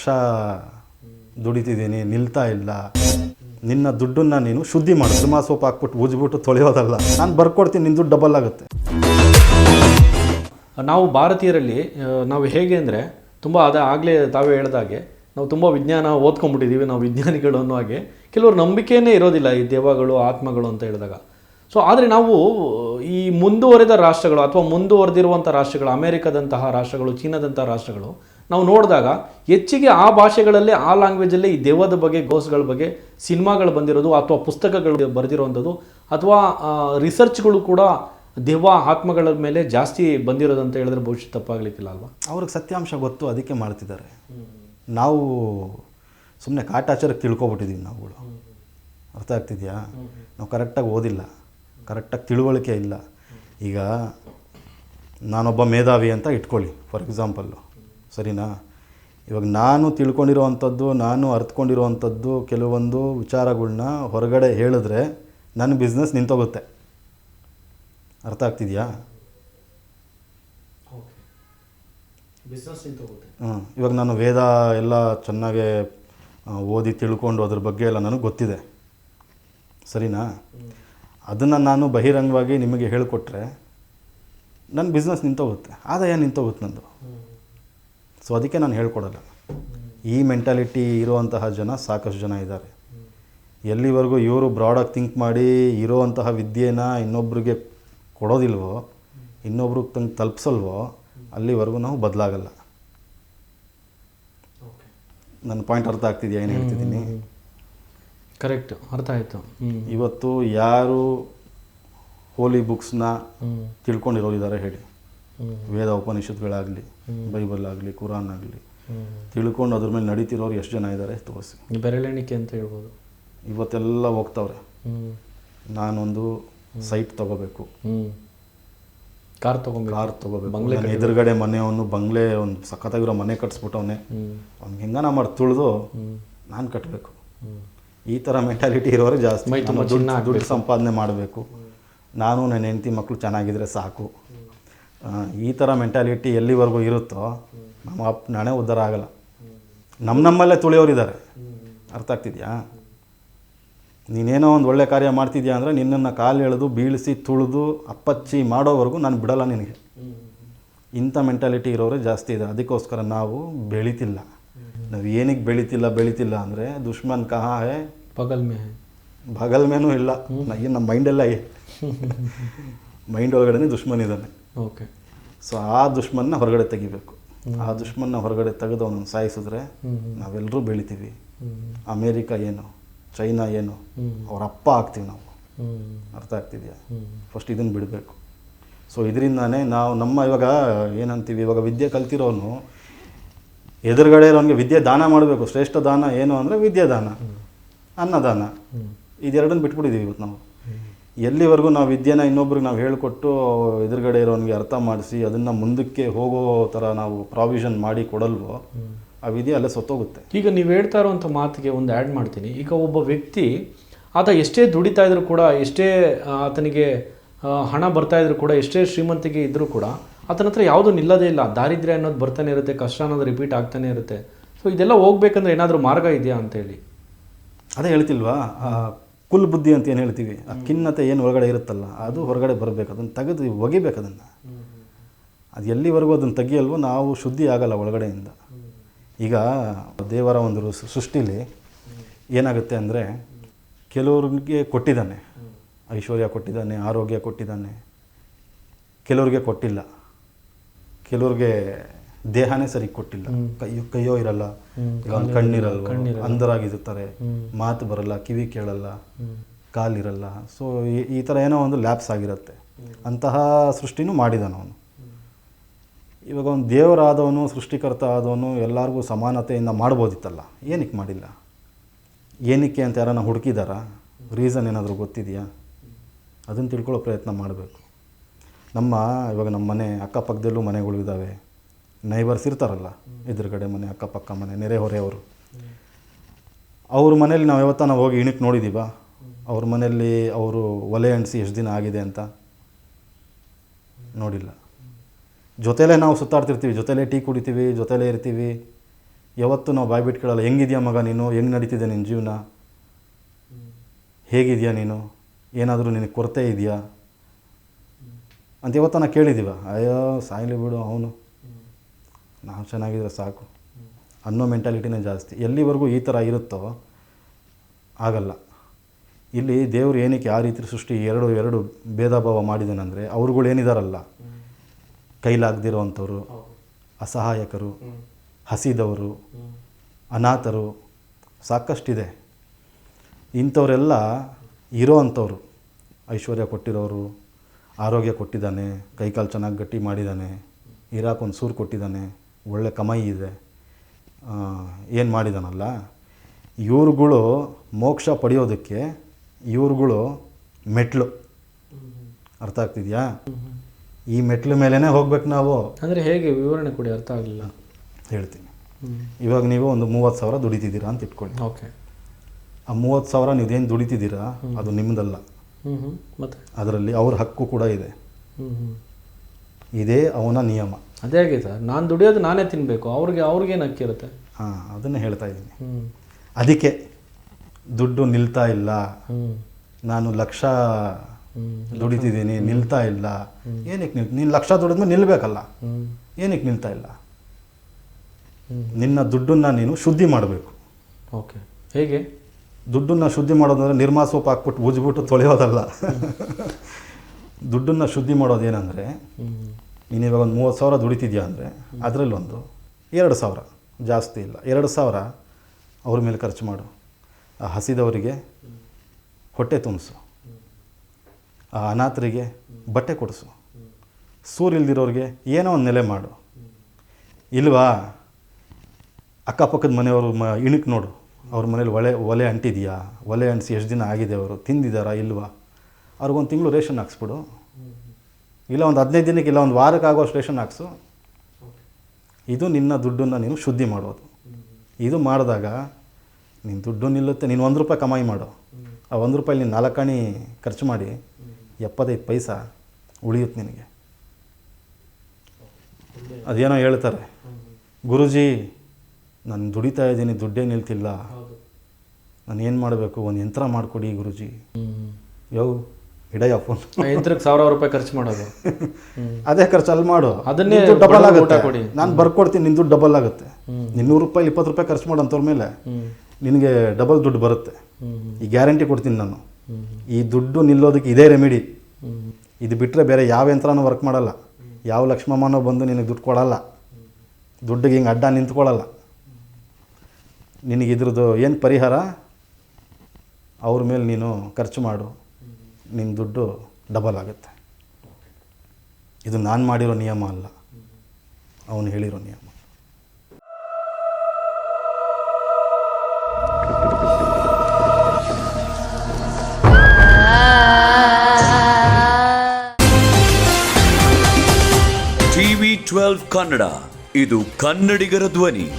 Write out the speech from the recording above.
ಲಕ್ಷ ದುಡಿತಿದ್ದೀನಿ, ನಿಲ್ತಾ ಇಲ್ಲ. ನಿನ್ನ ದುಡ್ಡನ್ನ ನೀನು ಶುದ್ಧಿ ಮಾಡು. ಸುಮಾ ಸೋಪ್ ಹಾಕ್ಬಿಟ್ಟು ಉಜ್ಬಿಟ್ಟು ತೊಳೆಯೋದಲ್ಲ. ನಾನು ಬರ್ಕೊಡ್ತೀನಿ ನಿನ್ನ ದುಡ್ಡು ಡಬಲ್ ಆಗುತ್ತೆ. ನಾವು ಭಾರತೀಯರಲ್ಲಿ ನಾವು ಹೇಗೆ ಅಂದರೆ, ತುಂಬ ಅದ ಆಗಲೇ ತಾವೇ ಹೇಳ್ದಾಗೆ ನಾವು ತುಂಬ ವಿಜ್ಞಾನ ಓದ್ಕೊಂಡ್ಬಿಟ್ಟಿದ್ದೀವಿ ನಾವು ವಿಜ್ಞಾನಿಗಳು ಅನ್ನೋ ಹಾಗೆ. ಕೆಲವರು ನಂಬಿಕೆಯೇ ಇರೋದಿಲ್ಲ ಈ ದೇವಗಳು ಆತ್ಮಗಳು ಅಂತ ಹೇಳಿದಾಗ. ಸೊ ಆದರೆ ನಾವು, ಈ ಮುಂದುವರೆದ ರಾಷ್ಟ್ರಗಳು ಅಥವಾ ಮುಂದುವರೆದಿರುವಂಥ ರಾಷ್ಟ್ರಗಳು, ಅಮೇರಿಕದಂತಹ ರಾಷ್ಟ್ರಗಳು, ಚೀನಾದಂತಹ ರಾಷ್ಟ್ರಗಳು ನಾವು ನೋಡಿದಾಗ ಹೆಚ್ಚಿಗೆ ಆ ಭಾಷೆಗಳಲ್ಲೇ, ಆ ಲ್ಯಾಂಗ್ವೇಜಲ್ಲೇ ಈ ದೇವದ ಬಗ್ಗೆ ಗೋಸ್ಗಳ ಬಗ್ಗೆ ಸಿನಿಮಾಗಳು ಬಂದಿರೋದು ಅಥವಾ ಪುಸ್ತಕಗಳು ಬರೆದಿರುವಂಥದ್ದು ಅಥವಾ ರಿಸರ್ಚ್ಗಳು ಕೂಡ ದೆವ್ವ ಆತ್ಮಗಳ ಮೇಲೆ ಜಾಸ್ತಿ ಬಂದಿರೋದು ಅಂತ ಹೇಳಿದ್ರೆ ಬಹುಶಃ ತಪ್ಪಾಗಲಿಕ್ಕಿಲ್ಲ ಅಲ್ವಾ? ಅವ್ರಿಗೆ ಸತ್ಯಾಂಶ ಗೊತ್ತು, ಅದಕ್ಕೆ ಮಾಡ್ತಿದ್ದಾರೆ. ನಾವು ಸುಮ್ಮನೆ ಕಾಟಾಚಾರಕ್ಕೆ ತಿಳ್ಕೊಬಿಟ್ಟಿದ್ದೀವಿ ನಾವುಗಳು ಅರ್ಥ ಆಗ್ತಿದೆಯಾ? ನಾವು ಕರೆಕ್ಟಾಗಿ ಓದಿಲ್ಲ. ಕರೆಕ್ಟಾಗಿ ತಿಳುವಳಿಕೆ ಇಲ್ಲ. ಈಗ ನಾನೊಬ್ಬ ಮೇಧಾವಿ ಅಂತ ಇಟ್ಕೊಳ್ಳಿ ಫಾರ್ ಎಕ್ಸಾಂಪಲ್ಲು ಸರಿನಾ? ಇವಾಗ ನಾನು ತಿಳ್ಕೊಂಡಿರೋವಂಥದ್ದು ನಾನು ಅರ್ಥಕೊಂಡಿರೋವಂಥದ್ದು ಕೆಲವೊಂದು ವಿಚಾರಗಳ್ನ ಹೊರಗಡೆ ಹೇಳಿದ್ರೆ ನನ್ನ ಬಿಸ್ನೆಸ್ ನಿಂತೋಗುತ್ತೆ. ಅರ್ಥ ಆಗ್ತಿದೆಯಾ? ಹ್ಞೂ. ಇವಾಗ ನಾನು ವೇದ ಎಲ್ಲ ಚೆನ್ನಾಗೆ ಓದಿ ತಿಳ್ಕೊಂಡು ಅದ್ರ ಬಗ್ಗೆ ಎಲ್ಲ ನನಗೆ ಗೊತ್ತಿದೆ. ಸರಿನಾ? ಅದನ್ನು ನಾನು ಬಹಿರಂಗವಾಗಿ ನಿಮಗೆ ಹೇಳಿಕೊಟ್ರೆ ನನ್ನ ಬಿಸ್ನೆಸ್ ನಿಂತೋಗುತ್ತೆ. ಆದಾಯ ನಿಂತೋಗುತ್ತೆ ನಂದು. ಸೊ ಅದಕ್ಕೆ ನಾನು ಹೇಳ್ಕೊಡಲ್ಲ. ಈ ಮೆಂಟಾಲಿಟಿ ಇರುವಂತಹ ಜನ ಸಾಕಷ್ಟು ಜನ ಇದ್ದಾರೆ. ಎಲ್ಲಿವರೆಗೂ ಇವರು ಬ್ರಾಡಾಗಿ ಥಿಂಕ್ ಮಾಡಿ ಇರೋವಂತಹ ವಿದ್ಯೆನ ಇನ್ನೊಬ್ರಿಗೆ ಕೊಡೋದಿಲ್ವೋ ಇನ್ನೊಬ್ರಿಗೆ ತಂಗೆ ತಲುಪಿಸಲ್ವೋ ಅಲ್ಲಿವರೆಗೂ ನಾವು ಬದಲಾಗಲ್ಲ. ನನ್ನ ಪಾಯಿಂಟ್ ಅರ್ಥ ಆಗ್ತಿದೆಯಾ? ಏನು ಹೇಳ್ತಿದ್ದೀನಿ? ಕರೆಕ್ಟ್ ಅರ್ಥ ಆಯಿತು. ಇವತ್ತು ಯಾರು ಹೋಲಿ ಬುಕ್ಸ್ನ ತಿಳ್ಕೊಂಡಿರೋದಿದ್ದಾರೆ ತಿಳ್ಕೊಂಡಿರೋರಿದ್ದಾರೆ ಹೇಳಿ. ವೇದ ಉಪನಿಷತ್ಗಳಾಗಲಿ ಬೈಬಲ್ ಆಗಲಿ ಕುರಾನ್ ಆಗಲಿ ತಿಳ್ಕೊಂಡು ಅದ್ರ ಮೇಲೆ ನಡೀತಿರೋರು ಎಷ್ಟು ಜನ ಇದ್ದಾರೆ ತೋರಿಸಿ. ಬೆರಳೆಣಿಕೆ ಅಂತ ಹೇಳ್ಬೋದು. ಇವತ್ತೆಲ್ಲ ಹೋಗ್ತಾವ್ರೆ. ನಾನೊಂದು ಸೈಟ್ ತಗೋಬೇಕು. ಕಾರ್ ತಗೊಂಬೇಕು. ಕಾರ್ ತಗೋಬೇಕು. ಬಂಗ್ಲೆ ಎದುರುಗಡೆ ಮನೆಯವನು ಬಂಗ್ಲೆ ಒಂದು ಸಖತ್ತಾಗಿರೋ ಮನೆ ಕಟ್ಸ್ಬಿಟ್ಟವನೆ. ಅವ್ನು ಅವ್ನಿಗೆ ಹೆಂಗನ ಮಾಡಿ ತುಳಿದು ನಾನು ಕಟ್ಟಬೇಕು ಈ ಥರ ಮೆಂಟಾಲಿಟಿ ಇರೋರು ಜಾಸ್ತಿ. ದುಡ್ಡು ಸಂಪಾದನೆ ಮಾಡಬೇಕು. ನಾನು ನನ್ನ ಹೆಂಡತಿ ಮಕ್ಕಳು ಚೆನ್ನಾಗಿದ್ರೆ ಸಾಕು. ಈ ಥರ ಮೆಂಟಾಲಿಟಿ ಎಲ್ಲಿವರೆಗೂ ಇರುತ್ತೋ ನಮ್ಮ ಅಪ್ ನಾನೇ ಉದ್ಧಾರ ಆಗಲ್ಲ. ನಮ್ಮ ನಮ್ಮಲ್ಲೇ ತುಳಿಯೋರಿದ್ದಾರೆ. ಅರ್ಥ ಆಗ್ತಿದ್ಯಾ? ನೀನೇನೋ ಒಂದು ಒಳ್ಳೆ ಕಾರ್ಯ ಮಾಡ್ತಿದ್ಯಾ ಅಂದರೆ ನಿನ್ನನ್ನು ಕಾಲು ಎಳೆದು ಬೀಳಿಸಿ ತುಳಿದು ಅಪ್ಪಚ್ಚಿ ಮಾಡೋವರೆಗೂ ನಾನು ಬಿಡಲ್ಲ ನಿನಗೆ. ಇಂಥ ಮೆಂಟಾಲಿಟಿ ಇರೋರೇ ಜಾಸ್ತಿ ಇದೆ. ಅದಕ್ಕೋಸ್ಕರ ನಾವು ಬೆಳೀತಿಲ್ಲ. ನಾವು ಏನಕ್ಕೆ ಬೆಳೀತಿಲ್ಲ ಬೆಳೀತಿಲ್ಲ ಅಂದರೆ ದುಶ್ಮನ್ ಕಹಾ ಹೇ ಬಗಲ್ ಮೇ. ಬಗಲ್ ಮೇನೂ ಇಲ್ಲ. ಏನು ನಮ್ಮ ಮೈಂಡೆಲ್ಲ ಮೈಂಡ್ ಒಳಗಡೆ ದುಶ್ಮನ್ ಇದ್ದಾನೆ ಓಕೆ ಸೊ ಆ ದುಷ್ಮನ್ನ ಹೊರಗಡೆ ತೆಗಿಬೇಕು. ಆ ದುಷ್ಮನ್ನ ಹೊರಗಡೆ ತೆಗೆದು ಅವನನ್ನು ಸಾಯಿಸಿದ್ರೆ ನಾವೆಲ್ಲರೂ ಬೆಳಿತೀವಿ. ಅಮೇರಿಕ ಏನು? ಚೈನಾ ಏನು. ಅವ್ರ ಅಪ್ಪ ಆಗ್ತೀವಿ ನಾವು. ಅರ್ಥ ಆಗ್ತಿದೆಯಾ? ಫಸ್ಟ್ ಇದನ್ನು ಬಿಡಬೇಕು. ಸೊ ಇದರಿಂದಾನೇ ನಾವು ನಮ್ಮ ಇವಾಗ ಏನಂತೀವಿ ಇವಾಗ ವಿದ್ಯೆ ಕಲ್ತಿರೋನು ಎದುರುಗಡೆ ಇರೋನ್ಗೆ ವಿದ್ಯೆ ದಾನ ಮಾಡಬೇಕು. ಶ್ರೇಷ್ಠ ದಾನ ಏನು ಅಂದರೆ ವಿದ್ಯೆ ದಾನ ಅನ್ನದಾನ. ಇದೆರಡನ್ನು ಬಿಟ್ಬಿಟ್ಟಿದ್ದೀವಿ ಇವತ್ತು ನಾವು. ಎಲ್ಲಿವರೆಗೂ ನಾವು ವಿದ್ಯೆನ ಇನ್ನೊಬ್ರಿಗೆ ನಾವು ಹೇಳಿಕೊಟ್ಟು ಎದುರುಗಡೆ ಇರೋನಿಗೆ ಅರ್ಥ ಮಾಡಿಸಿ ಅದನ್ನು ಮುಂದಕ್ಕೆ ಹೋಗೋ ಥರ ನಾವು ಪ್ರಾವಿಷನ್ ಮಾಡಿ ಕೊಡಲ್ವೋ ಆ ವಿದ್ಯೆ ಅಲ್ಲೇ ಸತ್ತೋಗುತ್ತೆ. ಈಗ ನೀವು ಹೇಳ್ತಾ ಇರುವಂಥ ಮಾತಿಗೆ ಒಂದು ಆ್ಯಡ್ ಮಾಡ್ತೀನಿ. ಈಗ ಒಬ್ಬ ವ್ಯಕ್ತಿ ಆತ ಎಷ್ಟೇ ದುಡಿತಾ ಇದ್ರೂ ಕೂಡ ಎಷ್ಟೇ ಆತನಿಗೆ ಹಣ ಬರ್ತಾ ಇದ್ರೂ ಕೂಡ ಎಷ್ಟೇ ಶ್ರೀಮಂತಿಗೆ ಇದ್ದರೂ ಕೂಡ ಆತನ ಹತ್ರ ಯಾವುದೂ ನಿಲ್ಲದೇ ಇಲ್ಲ. ದಾರಿದ್ರ್ಯ ಅನ್ನೋದು ಬರ್ತಾನೆ ಇರುತ್ತೆ ಕಷ್ಟ ಅನ್ನೋದು ರಿಪೀಟ್ ಆಗ್ತಾನೆ ಇರುತ್ತೆ. ಸೊ ಇದೆಲ್ಲ ಹೋಗ್ಬೇಕಂದ್ರೆ ಏನಾದರೂ ಮಾರ್ಗ ಇದೆಯಾ ಅಂತೇಳಿ ಅದೇ ಹೇಳ್ತಿಲ್ವಾ ಕುಲ್ ಬುದ್ಧಿ ಅಂತ ಏನು ಹೇಳ್ತೀವಿ? ಆ ಖಿನ್ನತೆ ಏನು ಒಳಗಡೆ ಇರುತ್ತಲ್ಲ, ಅದು ಹೊರಗಡೆ ಬರಬೇಕು. ಅದನ್ನು ತೆಗೆದು ಒಗಿಬೇಕು ಅದನ್ನು. ಅದು ಎಲ್ಲಿವರೆಗೂ ಅದನ್ನು ತೆಗಿಯಲ್ವೋ ನಾವು ಶುದ್ಧಿ ಆಗಲ್ಲ ಒಳಗಡೆಯಿಂದ. ಈಗ ದೇವರ ಒಂದು ಸೃಷ್ಟಿಲಿ ಏನಾಗುತ್ತೆ ಅಂದರೆ, ಕೆಲವ್ರಿಗೆ ಕೊಟ್ಟಿದ್ದಾನೆ. ಐಶ್ವರ್ಯ ಕೊಟ್ಟಿದ್ದಾನೆ, ಆರೋಗ್ಯ ಕೊಟ್ಟಿದ್ದಾನೆ. ಕೆಲವ್ರಿಗೆ ಕೊಟ್ಟಿಲ್ಲ. ಕೆಲವ್ರಿಗೆ ದೇಹನೇ ಸರಿ ಕೊಟ್ಟಿಲ್ಲ. ಕೈಯೋ ಕೈಯೋ ಇರಲ್ಲ. ಈಗ ಒಂದು ಕಣ್ಣಿರಲ್ಲ. ಅಂಧರಾಗಿರ್ತಾರೆ ಮಾತು ಬರಲ್ಲ ಕಿವಿ ಕೇಳಲ್ಲ ಕಾಲಿರಲ್ಲ. ಸೊ ಈ ಥರ ಏನೋ ಒಂದು ಲ್ಯಾಪ್ಸ್ ಆಗಿರುತ್ತೆ. ಅಂತಹ ಸೃಷ್ಟಿನೂ ಮಾಡಿದಾನ ಅವನು. ಇವಾಗ ಒಂದು ದೇವರಾದವನು ಸೃಷ್ಟಿಕರ್ತ ಆದವನು ಎಲ್ಲರಿಗೂ ಸಮಾನತೆಯಿಂದ ಮಾಡ್ಬೋದಿತ್ತಲ್ಲ? ಏನಕ್ಕೆ ಮಾಡಿಲ್ಲ? ಏನಕ್ಕೆ ಅಂತ ಯಾರನ್ನ ಹುಡುಕಿದಾರಾ? ರೀಸನ್ ಏನಾದರೂ ಗೊತ್ತಿದೆಯಾ? ಅದನ್ನು ತಿಳ್ಕೊಳ್ಳೋ ಪ್ರಯತ್ನ ಮಾಡಬೇಕು. ನಮ್ಮ ಇವಾಗ ನಮ್ಮ ಮನೆ ಅಕ್ಕಪಕ್ಕದಲ್ಲೂ ಮನೆಗಳು ಇದ್ದಾವೆ ನೈಬರ್ಸ್ ಇರ್ತಾರಲ್ಲ, ಎದುರುಗಡೆ ಮನೆ, ಅಕ್ಕಪಕ್ಕ ಮನೆ ನೆರೆಹೊರೆಯವರು ಅವ್ರ ಮನೇಲಿ ನಾವು ಯಾವತ್ತ ನಾವು ಹೋಗಿ ಇಣಕ್ಕೆ ನೋಡಿದ್ದೀವ ಅವ್ರ ಮನೆಯಲ್ಲಿ ಅವರು ಒಲೆ ಅಂಟಿಸಿ ಎಷ್ಟು ದಿನ ಆಗಿದೆ ಅಂತ ನೋಡಿಲ್ಲ. ಜೊತೆಲೇ ನಾವು ಸುತ್ತಾಡ್ತಿರ್ತೀವಿ, ಜೊತೆಲೇ ಟೀ ಕುಡಿತೀವಿ, ಜೊತೆಲೇ ಇರ್ತೀವಿ. ಯಾವತ್ತು ನಾವು ಬಾಯ್ ಬಿಟ್ಟು ಕೇಳಲ್ಲ ಹೆಂಗಿದ್ಯಾ ಮಗ ನೀನು? ಹೆಂಗೆ ನಡೀತಿದೆ ನಿನ್ನ ಜೀವನ? ಹೇಗಿದೆಯಾ ನೀನು? ಏನಾದರೂ ನಿನಗೆ ಕೊರತೆ ಇದೆಯಾ? ಅಂತ ಇವತ್ತು ನಾನು ಕೇಳಿದ್ದೀವ ಅಯ್ಯೋ, ಸಾಯ್ಲಿ ಬಿಡು, ಅವನು ನಾವು ಚೆನ್ನಾಗಿದ್ರೆ ಸಾಕು. ಅನ್ನೋ ಮೆಂಟಾಲಿಟಿನೇ ಜಾಸ್ತಿ. ಎಲ್ಲಿವರೆಗೂ ಈ ಥರ ಇರುತ್ತೋ ಆಗಲ್ಲ. ಇಲ್ಲಿ ದೇವರು ಏನಕ್ಕೆ ಆ ರೀತಿ ಸೃಷ್ಟಿ ಎರಡು ಎರಡು ಭೇದ ಭಾವ ಮಾಡಿದ್ದಾನಂದರೆ ಅವ್ರುಗಳು ಏನಿದಾರಲ್ಲ? ಕೈಲಾಗದಿರೋವಂಥವ್ರು ಅಸಹಾಯಕರು ಹಸಿದವರು ಅನಾಥರು ಸಾಕಷ್ಟಿದೆ. ಇಂಥವರೆಲ್ಲ ಇರೋ ಅಂಥವ್ರು. ಐಶ್ವರ್ಯ ಕೊಟ್ಟಿರೋರು ಆರೋಗ್ಯ ಕೊಟ್ಟಿದ್ದಾನೆ ಕೈಕಾಲು ಚೆನ್ನಾಗಿ ಗಟ್ಟಿ ಮಾಡಿದ್ದಾನೆ ಇರಾಕೊಂದು ಸೂರು ಕೊಟ್ಟಿದ್ದಾನೆ ಒಳ್ಳೆ ಕಮಾಯಿ ಇದೆ. ಏನು ಮಾಡಿದಾನಲ್ಲ ಇವ್ರುಗಳು ಮೋಕ್ಷ ಪಡೆಯೋದಕ್ಕೆ ಇವ್ರುಗಳು ಮೆಟ್ಲು. ಅರ್ಥ ಆಗ್ತಿದೆಯಾ? ಈ ಮೆಟ್ಲು ಮೇಲೇ ಹೋಗ್ಬೇಕು ನಾವು. ಅಂದರೆ ಹೇಗೆ ವಿವರಣೆ ಕೊಡಿ ಅರ್ಥ ಆಗಲಿಲ್ಲ. ಹೇಳ್ತೀನಿ. ಇವಾಗ ನೀವು ಒಂದು ಮೂವತ್ತು ಸಾವಿರ ದುಡಿತಿದ್ದೀರಾ ಅಂತ ಇಟ್ಕೊಳ್ಳಿ. ಓಕೆ. ಆ ಮೂವತ್ತು ಸಾವಿರ ನೀವೇನು ದುಡಿತಿದ್ದೀರಾ ಅದು ನಿಮ್ಮದಲ್ಲ ಅದರಲ್ಲಿ ಅವ್ರ ಹಕ್ಕು ಕೂಡ ಇದೆ. ಇದೇ ಅವನ ನಿಯಮ. ಅದೇ ಹೇಗೆ ಸರ್. ನಾನು ದುಡಿಯೋದು ನಾನೇ ತಿನ್ನಬೇಕು ಅವ್ರಿಗೆ ಅವ್ರಿಗೇನು ಅಕ್ಕಿರುತ್ತೆ ಹಾಂ ಅದನ್ನು ಹೇಳ್ತಾ ಇದ್ದೀನಿ. ಹ್ಞೂ ಅದಕ್ಕೆ ದುಡ್ಡು ನಿಲ್ತಾ ಇಲ್ಲ. ನಾನು ಲಕ್ಷ ದುಡಿತಿದ್ದೀನಿ ನಿಲ್ತಾ ಇಲ್ಲ. ಏನಕ್ಕೆ ನಿಲ್ ನೀನು ಲಕ್ಷ ದುಡಿದ್ಮೇಲೆ ನಿಲ್ಲಬೇಕಲ್ಲ ಏನಕ್ಕೆ ನಿಲ್ತಾ ಇಲ್ಲ. ನಿನ್ನ ದುಡ್ಡನ್ನು ನೀನು ಶುದ್ಧಿ ಮಾಡಬೇಕು. ಓಕೆ. ಹೇಗೆ? ದುಡ್ಡನ್ನು ಶುದ್ಧಿ ಮಾಡೋದಂದ್ರೆ ನಿರ್ಮಾ ಸೋಪ್ ಹಾಕ್ಬಿಟ್ಟು ಉಜ್ಬಿಟ್ಟು ತೊಳೆಯೋದಲ್ಲ. ದುಡ್ಡನ್ನು ಶುದ್ಧಿ ಮಾಡೋದು ಏನಂದರೆ ನೀನು ಇವಾಗ ಒಂದು ಮೂವತ್ತು ಸಾವಿರ ದುಡಿತಿದ್ಯಾ ಅಂದರೆ ಅದರಲ್ಲಿ ಒಂದು ಎರಡು ಸಾವಿರ ಜಾಸ್ತಿ ಇಲ್ಲ. ಎರಡು ಸಾವಿರ ಅವ್ರ ಮೇಲೆ ಖರ್ಚು ಮಾಡು. ಆ ಹಸಿದವರಿಗೆ ಹೊಟ್ಟೆ ತುಂಬಿಸು. ಆ ಅನಾಥರಿಗೆ ಬಟ್ಟೆ ಕೊಡಿಸು. ಸೂರಿಲ್ದಿರೋರಿಗೆ ಏನೋ ಒಂದು ನೆಲೆ ಮಾಡು. ಇಲ್ವಾ? ಅಕ್ಕಪಕ್ಕದ ಮನೆಯವರು ಮ ಇಣಕ್ಕೆ ನೋಡು. ಅವ್ರ ಮನೇಲಿ ಒಲೆ ಒಲೆ ಅಂಟಿದೆಯಾ? ಒಲೆ ಅಂಟಿಸಿ ಎಷ್ಟು ದಿನ ಆಗಿದೆ ಅವರು? ತಿಂದಿದ್ದಾರಾ ಇಲ್ವಾ? ಅವ್ರಿಗೊಂದು ತಿಂಗಳು ರೇಷನ್ ಹಾಕ್ಸ್ಬಿಡು. ಇಲ್ಲ ಒಂದು ಹದಿನೈದು ದಿನಕ್ಕೆ ಇಲ್ಲ ಒಂದು ವಾರಕ್ಕೆ ಆಗೋಷ್ಟು ರೇಷನ್ ಹಾಕ್ಸು. ಇದು ನಿನ್ನ ದುಡ್ಡನ್ನು ನೀನು ಶುದ್ಧಿ ಮಾಡೋದು. ಇದು ಮಾಡಿದಾಗ ನಿನ್ನ ದುಡ್ಡು ನಿಲ್ಲುತ್ತೆ ನೀನು ಒಂದು ರೂಪಾಯಿ ಕಮಾಯಿ ಮಾಡು. ಆ ಒಂದು ರೂಪಾಯಿ ನೀನು ನಾಲ್ಕಾಣಿ ಖರ್ಚು ಮಾಡಿ ಎಪ್ಪತ್ತೈದು ಪೈಸಾ ಉಳಿಯುತ್ತೆ ನಿನಗೆ. ಅದೇನೋ ಹೇಳ್ತಾರೆ ಗುರುಜಿ ನಾನು ದುಡಿತಾ ಇದ್ದೀನಿ ದುಡ್ಡೇ ನಿಲ್ತಿಲ್ಲ. ನಾನು ಏನು ಮಾಡಬೇಕು? ಒಂದು ಯಂತ್ರ ಮಾಡಿಕೊಡಿ ಗುರುಜಿ. ಯೋ ಇಡಯ್ಯ ಫೋನ್ ಯಂತ್ರಕ್ಕೆ ಸಾವಿರ ರೂಪಾಯಿ ಖರ್ಚು ಮಾಡೋದು. ಅದೇ ಖರ್ಚು ಅಲ್ಲಿ ಮಾಡು. ಅದನ್ನೇ ಡಬಲ್ ಆಗುತ್ತೆ. ಕೊಡಿ. ನಾನು ಬರ್ಕೊಡ್ತೀನಿ ನಿನ್ನ ದುಡ್ಡು ಡಬಲ್ ಆಗುತ್ತೆ. ನಿನ್ನೂರು ನೀನು ನೂರು ರೂಪಾಯಿ ಇಪ್ಪತ್ತು ರೂಪಾಯಿ ಖರ್ಚು ಮಾಡೋಂಥವ್ರ ಮೇಲೆ ನಿನಗೆ ಡಬಲ್ ದುಡ್ಡು ಬರುತ್ತೆ. ಈ ಗ್ಯಾರಂಟಿ ಕೊಡ್ತೀನಿ ನಾನು. ಈ ದುಡ್ಡು ನಿಲ್ಲೋದಕ್ಕೆ ಇದೇ ರೆಮಿಡಿ ಇದು ಬಿಟ್ಟರೆ ಬೇರೆ ಯಾವ ಯಂತ್ರನೂ ವರ್ಕ್ ಮಾಡಲ್ಲ. ಯಾವ ಲಕ್ಷ್ಮಮ್ಮನೋ ಬಂದು ನಿನಗೆ ದುಡ್ಡು ಕೊಡಲ್ಲ. ದುಡ್ಡಿಗೆ ಹಿಂಗೆ ಅಡ್ಡ ನಿಂತ್ಕೊಳ್ಳಲ್ಲ ನಿನಗೆ ಇದ್ರದ್ದು ಏನು ಪರಿಹಾರ? ಅವ್ರ ಮೇಲೆ ನೀನು ಖರ್ಚು ಮಾಡು. ನಿನ್ನ ದುಡ್ಡು ಡಬಲ್ ಆಗುತ್ತೆ. ಇದು ನಾನು ಮಾಡಿರೋ ನಿಯಮ ಅಲ್ಲ. ಅವನು ಹೇಳಿರೋ ನಿಯಮ. ಟಿವಿ ಟ್ವೆಲ್ವ್ ಕನ್ನಡ, ಇದು ಕನ್ನಡಿಗರ ಧ್ವನಿ.